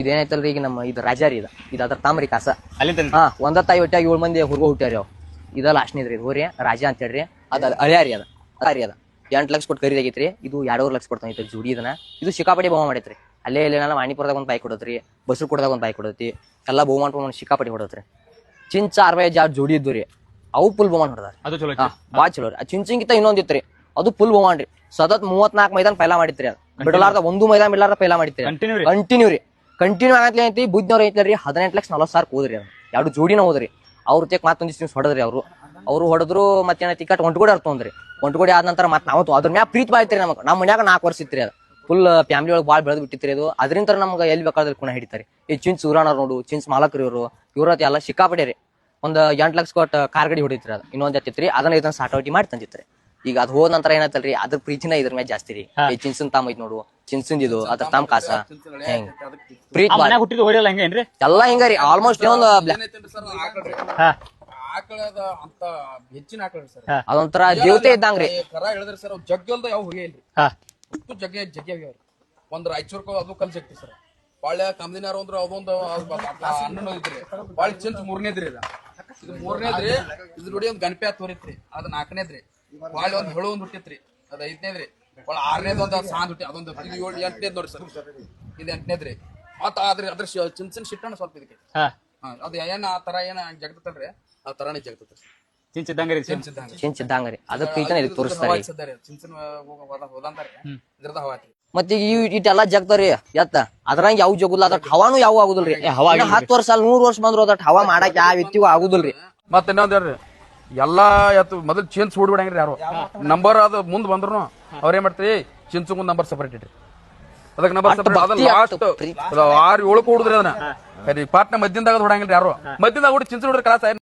ಇದೇನೈತಲ್ರಿ ಈಗ ನಮ್ಮ ಇದು ರಾಜಾರಿ ಇದು. ಇದು ಅದ್ರ ತಾಮ್ರಿ ಕಾಸ. ಅಲ್ಲಿಂದ ಹಾ ಒಂದ ತಾಯಿ ಒಟ್ಟಾಗಿ ಏಳು ಮಂದಿ ಹುರ್ಗೋ ಹುಟ್ಟ್ಯಾರಿ ಅವ್ ಇದ ಲಾಸ್ಟ್ನಿದ್ರಿ ಇದು ಹೋರಿ ರಾಜ ಅಂತ ಹೇಳ್ರಿ. ಅದ ಅಳ್ಯಾರಿ ಅದ. ಅದಾರಿ ಅದ. ಎಂಟ್ ಲಕ್ಷ ಕೊಟ್ಟು ಖರೀದಾಗೈತ್ರಿ ಇದು ಎರಡೂವರೆ ಲಕ್ಷ ಕೊಡ್ತಾನ ಜೋಡಿ ಇದನ್ನ. ಇದು ಸಿಕ್ಕಾಪಟ್ಟಿ ಬಹುಮಾನ ಮಾಡೈತ್ರಿ. ಅಲ್ಲೇ ಇಲ್ಲಿ ನಾನು ವಾಣಿಪುರದಾಗ ಒಂದು ಬಾಯಿ ಕೊಡತ್ರಿ ಬಸ್ರು ಕೊಡದಾಗ ಒಂದು ಬಾಯಿ ಕೊಡತಿ ಎಲ್ಲ ಬಹುಮಾನ ಬಹುಮಾನ ಸಿಕ್ಕಾಪಟ್ಟಿ ಹೊಡತ್ರಿ. ಚಿಂಚ ಅರ್ವೈ ಜಾರ್ ಜೋಡಿ ಇದ್ದು ರೀ. ಅವು ಫುಲ್ ಬಹುಮಾನ ಹೊಡೆದಾರ ಅದು ಚಲೋ ಭಾಳ ಚಲೋ ರೀ. ಚಿಂಚಿಂಗಿಂತ ಇನ್ನೊಂದ್ ರೀ. ಅದು ಫುಲ್ ಬಹುಮಾನ ರೀ. ಸತತ್ ಮೂವತ್ನಾಲ್ಕು ಮೈದಾನ ಪೈಲಾ ಮಾಡಿತ್ರಿ ಅದು. ಬಿಡಲಾರ್ದ ಒಂದು ಮೈದಾನ ಬಿಡಲಾರ್ದ ಪೈಲಾ ಮಾಡಿತ್ರಿ ರೀ? ಕಂಟಿನ್ಯೂ ರೀ. ಕಂಟಿನ್ಯೂ ಆಗತ್ಲಿ ಐತಿ ಬುದ್ಧಿನವ್ರು ಐತ್ರಿ ಹದಿನೆಂಟು ಲಕ್ಷ ನಲವತ್ತು ಸಾವಿರ ಅದು ಎರಡು ಜೋಡಿನ ಹೋದ್ರಿ. ಅವ್ರ ತೆಕ್ ಮತ್ತೊಂದಿಷ್ಟು ನೀವು ಹೊಡೆದ್ರಿ ಅವರು. ಅವರು ಹೊಡೆದ್ರು ಮತ್ತೆ ಟಿಕೆಟ್ ಒಂಟ್ಗೋಡಿ ಅರ್ಥ ತೊಂದ್ರಿ ಒಂಟ್ಗೋಡಿ ಆದ ನಂತರ ಮತ್ತೆ ನಾವು ಅದ್ರ ಮ್ಯಾಗ ಪ್ರೀತಿ ಬಾಯ್ತಿರಿ ನಮಗೆ. ನಮ್ಮ ಮನ್ಯಾಗ ನಾಲ್ಕು ವರ್ಷ ಇತ್ತು ಅದು. ಫುಲ್ ಫ್ಯಾಮಿಲಿ ಒಳಗೆ ಭಾಳ ಬೆಳೆದು ಬಿಟ್ಟಿತ್ತು ಅದು. ಅದರಿಂದ ನಮ್ಗೆ ಎಲ್ಲಿ ಬೇಕಾದ್ರೆ ಕುಣ ಹಿಡಿತಾರೆ. ಈ ಚಿನ್ಸ್ ಉರಾಣ ನೋಡು ಚಿನ್ಸ್ ಮಾಲಕರು ಇವರು. ಇವ್ರತ್ತೆ ಎಲ್ಲ ಸಿಕ್ಕಾಪಟ್ಟೆ ರೀ ಒಂದು ಎಂಟು ಲಕ್ಷ ಕೊಟ್ಟು ಕಾರ್ ಗಾಡಿ ಹೊಡಿತ್ರಿ ಅದು. ಇನ್ನೊಂದು ಎತ್ತಿತ್ರಿ ಅದನ್ನ ಇದನ್ನ ಸಾಟೌಟಿ ಮಾಡಿ ತಂದಿತ್ರಿ. ಈಗ ಅದ್ ಹೋದ ನಂತರ ಏನಾಯ್ತಲ್ರಿ ಅದ್ರ ಪ್ರೀತಿನ ಇದ್ರ ಮೇಲೆ ಜಾಸ್ತಿ ರೀ. ಚಿನ್ಸನ್ ತಾಮ್ ಐತ್ ನೋಡು ಚಿನ್ಸನ್ ಇದು ಅದ್ರ ತಾಮ್ ಕಾಸ. ಹೆಂಗ್? ಪ್ರೀತಿ ಬಾಳ ಮನ್ಯಾಗ ಹುಟ್ಟಿದ ಹೊಡಿಯಲ್ಲ ಹಂಗೇನ್ರಿ ಎಲ್ಲಾ ಹಿಂಗಾರಿ ಆಲ್ಮೋಸ್ಟ್ ಒಂದು ಸರ್ ಆಕಳ್ರಿ ಹಾ. ಆಕಳದ ಅಂತ ಹೆಚ್ಚಿನ ಆಕಳ್ರಿ ಸರ್. ಅದೊಂಥರ ದೇವತೆ ಇದ್ದಂಗ್ರಿ ಕರ ಹೇಳಿದ್ರಿ ಸರ್ ಅವ್ ಜಗ್ಗಲ್ದ ಯಾವ ಹೋಗಿ ಇಲ್ರಿ. ಹಾ. ಅಷ್ಟು ಜಗ್ಗೆ ಜಗ್ಗೆ ಆಗ್ಯಾವ್ರಿ ಒಂದ್ ರಾಯಚೂರ್ಕ ಅದು ಕಲ್ ಜಗ್ತಿ ಸರ್. ಬಾಳೆ ಕಮ್ದಿನಾರ ಅಂದ್ರ ಅದೊಂದು ಹನ್ನೊಂದು ಇದ್ರಿ ಬಾಳ್ ಚಿಂತ ಮೂರನೇದ್ರಿ ಇದು ಇದು ಮೂರನೇದ್ರಿ ಇದ್ರ ನೋಡಿ ಒಂದ್ ಗಣಪಿ ತೋರಿತ್ರಿ. ಅದ್ ನಾಲ್ಕನೇದ್ರಿ. ಬಾಳ್ ಒಂದ್ ಹೊಳು ಒಂದ್ ಹುಟ್ಟಿತ್ರಿ. ಅದ ಐದನೇದ್ರಿ. ಬಾಳ ಆರನೇದು ಒಂದ್ ಸಾಂದ್ ಹುಟ್ಟಿ ಅದೊಂದು ಇದು ಏಳು ಎಂಟನೇದ್ ನೋಡಿ ಸರ್. ಇದು ಎಂಟನೇದ್ರಿ. ಮತ್ತ ಅದ್ರ ಚಿನ್ ಚಿನ್ ಶಿಟ್ಟಣ ಸ್ವಲ್ಪ ಇದಕ್ಕೆ. ಅದ ಏನ ಅದ್ ಆ ತರ ಏನ ಜಗತ್ತಲ್ರಿ? ಆ ತರಾನೇ ಜಗತ್ತ ಇದಕ್ಕೆ ತೋರಿಸ್ತಾರಿ ಚಿಂಚನ ಹೋದಂತಾರೆ. ಇದ್ರದ ಮತ್ತೆ ಈ ಇಟ್ಟೆಲ್ಲ ಜಗ್ತಾರಿ ಎತ್ತ. ಅದ್ರಂಗ ಯಾವ ಜಗುಲ್ಲ ಅದ್ರ ಹವಾನು ಯಾವ ಆಗುದಿಲ್ರಿ. ಹತ್ತು ವರ್ಷ ಅಲ್ಲ ನೂರ್ ವರ್ಷ ಬಂದ್ರು ಅದ್ರ ಹವಾ ಮಾಡಕ್ ಯಾವ ವ್ಯಕ್ತಿಗೂ ಆಗುದಿಲ್ರಿ. ಮತ್ತೆ ಇನ್ನೊಂದ್ ಹೇಳ್ರಿ. ಎಲ್ಲಾ ಎತ್ತು ಮೊದಲು ಚೇಂಜ್ ಬಿಡಂಗ್ರಿ ಯಾರು? ನಂಬರ್ ಅದು ಮುಂದ್ ಬಂದ್ರು ಅವ್ರ ಏನ್ ಮಾಡ್ತೀರಿ? ಚಿಂಚು ನಂಬರ್ ಸಪರೇಟ್ ಇಟ್ರಿ ಅದಕ್ಕೆ ನಂಬರ್ ಸಪರೇಟ್ ಅದ ಲಾಸ್ಟ್. ಆರು ಏಳು ಹೊಡಿದ್ರಿ ಅದನ್ನ. ಪಾಟ್ನ ಮಧ್ಯದಾಗ ಹೊಡಂಗಿಲ್ರಿ ಯಾರು? ಮಧ್ಯದಾಗ ಹೊಡಿ ಚಿಂಚು ಹೊಡ್ರಿ ಕ್ಲಾಸ್